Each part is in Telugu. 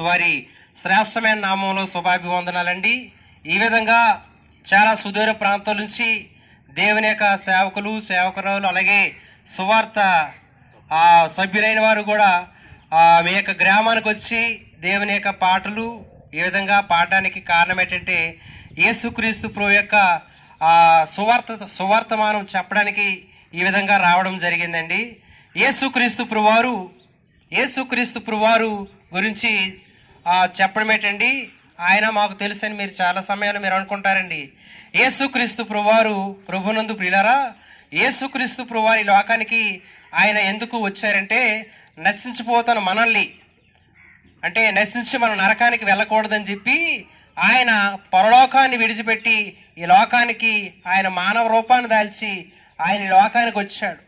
వారి శ్రేష్టమైన నామంలో శుభాభివందనాలండి. ఈ విధంగా చాలా సుదూర ప్రాంతాల నుంచి దేవుని యొక్క సేవకులు సేవకురాలు అలాగే సువార్త ఆ, సభ్యులైన వారు కూడా మీ యొక్క గ్రామానికి వచ్చి దేవుని యొక్క పాటలు ఈ విధంగా పాడడానికి కారణం ఏంటంటే యేసుక్రీస్తు ప్రభు యొక్క సువార్త సువార్తమానం చెప్పడానికి ఈ విధంగా రావడం జరిగిందండి. యేసుక్రీస్తు ప్రభువారు యేసుక్రీస్తు ప్రభువారు గురించి చెప్పడమేటండి. చెప్పడం ఏంటండి ఆయన మాకు తెలుసని మీరు చాలా సమయాలు మీరు అనుకుంటారండి. యేసుక్రీస్తు ప్రభువారు ప్రభునందు ప్రియులరా యేసుక్రీస్తు ప్రభువారి లోకానికి ఆయన ఎందుకు వచ్చారంటే నశించిపోతున్న మనల్ని అంటే నశించి మనం నరకానికి వెళ్ళకూడదని చెప్పి ఆయన పరలోకాన్ని విడిచిపెట్టి ఈ లోకానికి ఆయన మానవ రూపాన్ని దాల్చి ఆయన ఈ లోకానికి వచ్చాడు.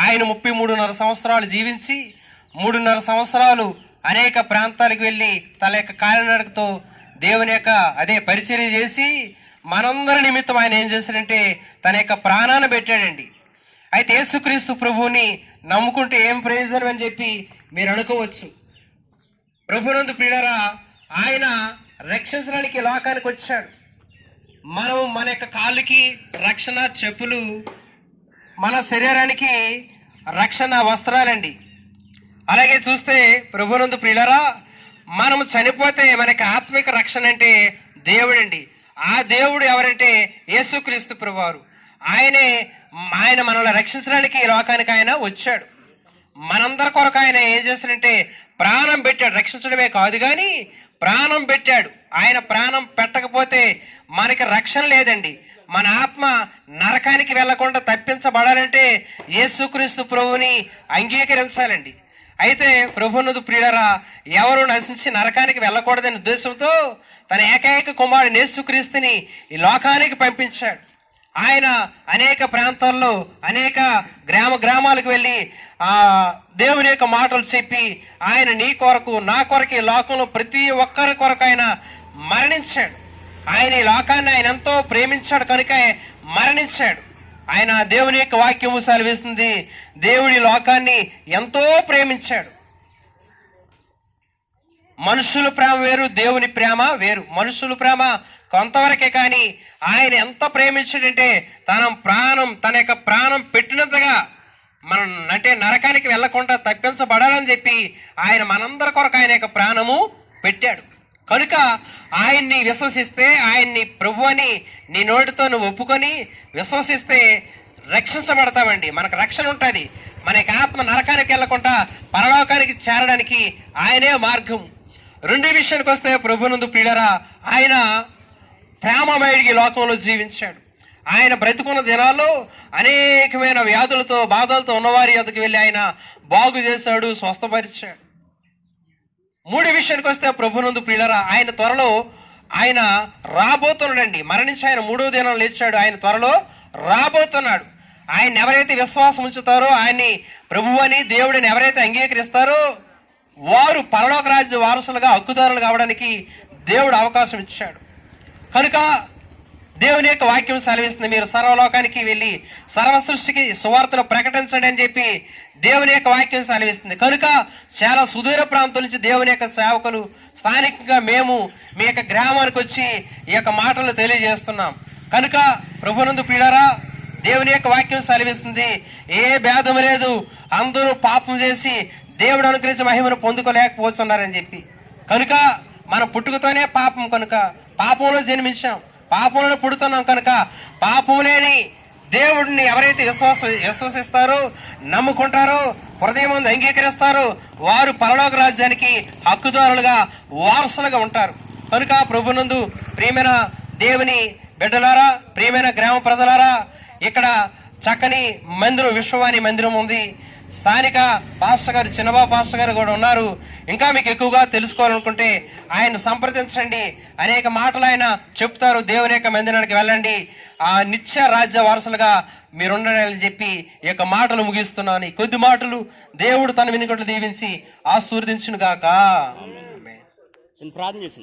ఆయన ముప్పై మూడున్నర సంవత్సరాలు జీవించి మూడున్నర సంవత్సరాలు అనేక ప్రాంతాలకు వెళ్ళి తన యొక్క కాలినడకతో దేవుని యొక్క అదే పరిచర్య చేసి మనందరి నిమిత్తం ఆయన ఏం చేశాడంటే తన యొక్క ప్రాణాన్ని పెట్టాడండి. అయితే యేసుక్రీస్తు ప్రభువుని నమ్ముకుంటే ఏం ప్రయోజనం అని చెప్పి మీరు అనుకోవచ్చు. ప్రభునందు ప్రియులరా ఆయన రక్షించడానికి లోకానికి వచ్చాడు. మనం మన యొక్క కాళ్ళకి రక్షణ చెప్పులు మన శరీరానికి రక్షణ వస్త్రాలండి. అలాగే చూస్తే ప్రభునందు ప్రియులరా మనము చనిపోతే మనకి ఆత్మిక రక్షణ అంటే దేవుడండి. ఆ దేవుడు ఎవరంటే యేసుక్రీస్తు ప్రభువారు. ఆయనే ఆయన మనల్ని రక్షించడానికి ఈ లోకానికి ఆయన వచ్చాడు. మనందరి కొరకు ఆయన ఏం చేశాడంటే ప్రాణం పెట్టాడు. రక్షించడమే కాదు కానీ ప్రాణం పెట్టాడు. ఆయన ప్రాణం పెట్టకపోతే మనకి రక్షణ లేదండి. మన ఆత్మ నరకానికి వెళ్ళకుండా తప్పించబడాలంటే యేసుక్రీస్తు ప్రభువుని అంగీకరించాలండి. అయితే ప్రభునదు ప్రియులరా ఎవరు నశించి నరకానికి వెళ్ళకూడదనే ఉద్దేశంతో తన ఏకైక కుమారుడు యేసుక్రీస్తుని ఈ లోకానికి పంపించాడు. ఆయన అనేక ప్రాంతాల్లో అనేక గ్రామ గ్రామాలకు వెళ్ళి ఆ దేవుని యొక్క మాటలు చెప్పి ఆయన నీ కొరకు నా కొరకు ఈ లోకంలో ప్రతి ఒక్కరి కొరకు ఆయన మరణించాడు. ఆయన ఈ లోకాన్ని ఆయన ఎంతో ప్రేమించాడు కనుక మరణించాడు. ఆయన దేవుని యొక్క వాక్యము సెలవిస్తుంది. దేవుడి లోకాన్ని ఎంతో ప్రేమించాడు. మనుషుల ప్రేమ వేరు దేవుని ప్రేమ వేరు. మనుషుల ప్రేమ కొంతవరకే కానీ ఆయన ఎంత ప్రేమించాడంటే తన ప్రాణం తన యొక్క ప్రాణం పెట్టినంతగా మనం అంటే నరకానికి వెళ్ళకుండా తప్పించబడాలని చెప్పి ఆయన మనందరి కొరకు ఆయన యొక్క ప్రాణము పెట్టాడు. కనుక ఆయన్ని విశ్వసిస్తే ఆయన్ని ప్రభు అని నీ నోటితో నువ్వు ఒప్పుకొని విశ్వసిస్తే రక్షించబడతామండి మనకు రక్షణ ఉంటుంది. మనకి ఆత్మ నరకానికి వెళ్ళకుండా పరలోకానికి చేరడానికి ఆయనే మార్గం. రెండు విషయానికి వస్తే ప్రభునందు పీడరా ఆయన ప్రేమమయుడికి లోకంలో జీవించాడు. ఆయన బ్రతికున్న దినాల్లో అనేకమైన వ్యాధులతో బాధలతో ఉన్నవారి యొద్దకు వెళ్ళి ఆయన బాగు చేశాడు స్వస్థపరిచాడు. మూడు విషయానికి వస్తే ప్రభునందు ప్రియులరా ఆయన త్వరలో ఆయన రాబోతున్నాడండి. మరణించి ఆయన మూడో దినం లేచాడు. ఆయన త్వరలో రాబోతున్నాడు. ఆయన ఎవరైతే విశ్వాసం ఉంచుతారో ఆయన్ని ప్రభు అని దేవుడిని ఎవరైతే అంగీకరిస్తారో వారు పరలోక రాజ్య వారసులుగా హక్కుదారులు కావడానికి దేవుడు అవకాశం ఇచ్చాడు. కనుక దేవుని యొక్క వాక్యం సెలవిస్తుంది. మీరు సర్వలోకానికి వెళ్ళి సర్వ సృష్టికి సువార్తను ప్రకటించండి అని చెప్పి దేవుని యొక్క వాక్యం సెలవిస్తుంది. కనుక చాలా సుదూర ప్రాంతం నుంచి దేవుని యొక్క సేవకులు స్థానికంగా మేము మీ యొక్క గ్రామానికి వచ్చి ఈ యొక్క మాటలు తెలియజేస్తున్నాం. కనుక ప్రభునందు పీడారా దేవుని యొక్క వాక్యం సెలవిస్తుంది. ఏ భేదం లేదు. అందరూ పాపం చేసి దేవుడు అనుగ్రహించిన మహిమను పొందుకోలేకపోతున్నారని చెప్పి. కనుక మన పుట్టుకతోనే పాపం కనుక పాపంలో జన్మించాం. పాపంలో పుడుతున్నాం కనుక పాపం లేని దేవుడిని ఎవరైతే విశ్వాస విశ్వసిస్తారో నమ్ముకుంటారో హృదయం ముందు అంగీకరిస్తారో వారు పరలోక రాజ్యానికి హక్కుదారులుగా వారసులుగా ఉంటారు. కనుక ప్రభునందు ప్రియమైన దేవుని బిడ్డలారా ప్రియమైన గ్రామ ప్రజలారా ఇక్కడ చక్కని మందిరం విశ్వవాణి మందిరం ఉంది. స్థానిక పాస్టర్ గారు చిన్నబాబు పాస్టర్ గారు కూడా ఉన్నారు. ఇంకా మీకు ఎక్కువగా తెలుసుకోవాలనుకుంటే ఆయన సంప్రదించండి. అనేక మాటలు ఆయన చెప్తారు. దేవుని యొక్క మందిరానికి వెళ్ళండి. ఆ నిత్య రాజ్య వారసులుగా మీరుండాలని చెప్పి ఈ యొక్క మాటలు ముగిస్తున్నాను. ఈ కొద్ది మాటలు దేవుడు తన వెనుకట్లు దీవించి ఆశీర్వదించును గాక ప్రార్థన చేసింది.